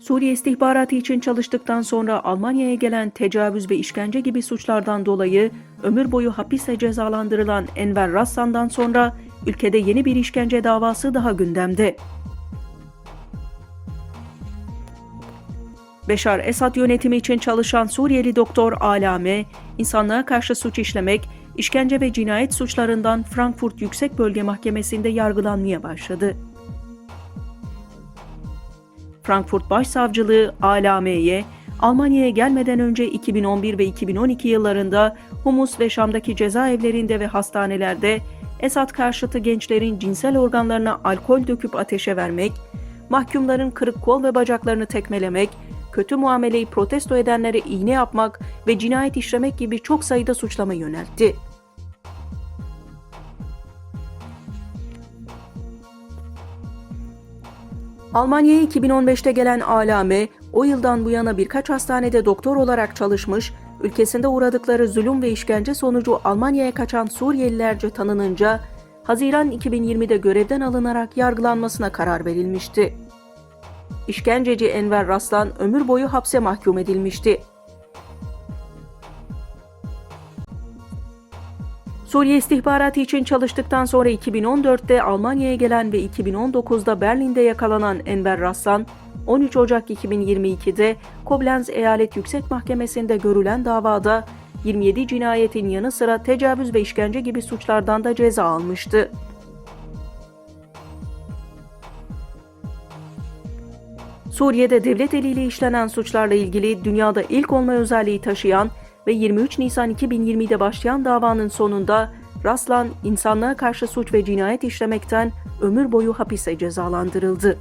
Suriye istihbaratı için çalıştıktan sonra Almanya'ya gelen tecavüz ve işkence gibi suçlardan dolayı ömür boyu hapise cezalandırılan Enver Rassan'dan sonra ülkede yeni bir işkence davası daha gündemde. Beşar Esad yönetimi için çalışan Suriyeli doktor Alame, insanlığa karşı suç işlemek, işkence ve cinayet suçlarından Frankfurt Yüksek Bölge Mahkemesi'nde yargılanmaya başladı. Frankfurt Başsavcılığı Alame'ye Almanya'ya gelmeden önce 2011 ve 2012 yıllarında Humus ve Şam'daki cezaevlerinde ve hastanelerde Esad karşıtı gençlerin cinsel organlarına alkol döküp ateşe vermek, mahkumların kırık kol ve bacaklarını tekmelemek, kötü muameleyi protesto edenlere iğne yapmak ve cinayet işlemek gibi çok sayıda suçlama yöneltti. Almanya'ya 2015'te gelen Alame, o yıldan bu yana birkaç hastanede doktor olarak çalışmış, ülkesinde uğradıkları zulüm ve işkence sonucu Almanya'ya kaçan Suriyelilerce tanınınca, Haziran 2020'de görevden alınarak yargılanmasına karar verilmişti. İşkenceci Enver Raslan ömür boyu hapse mahkum edilmişti. Suriye istihbaratı için çalıştıktan sonra 2014'te Almanya'ya gelen ve 2019'da Berlin'de yakalanan Enver Raslan, 13 Ocak 2022'de Koblenz Eyalet Yüksek Mahkemesi'nde görülen davada 27 cinayetin yanı sıra tecavüz ve işkence gibi suçlardan da ceza almıştı. Suriye'de devlet eliyle işlenen suçlarla ilgili dünyada ilk olma özelliği taşıyan ve 23 Nisan 2020'de başlayan davanın sonunda Raslan insanlığa karşı suç ve cinayet işlemekten ömür boyu hapise cezalandırıldı.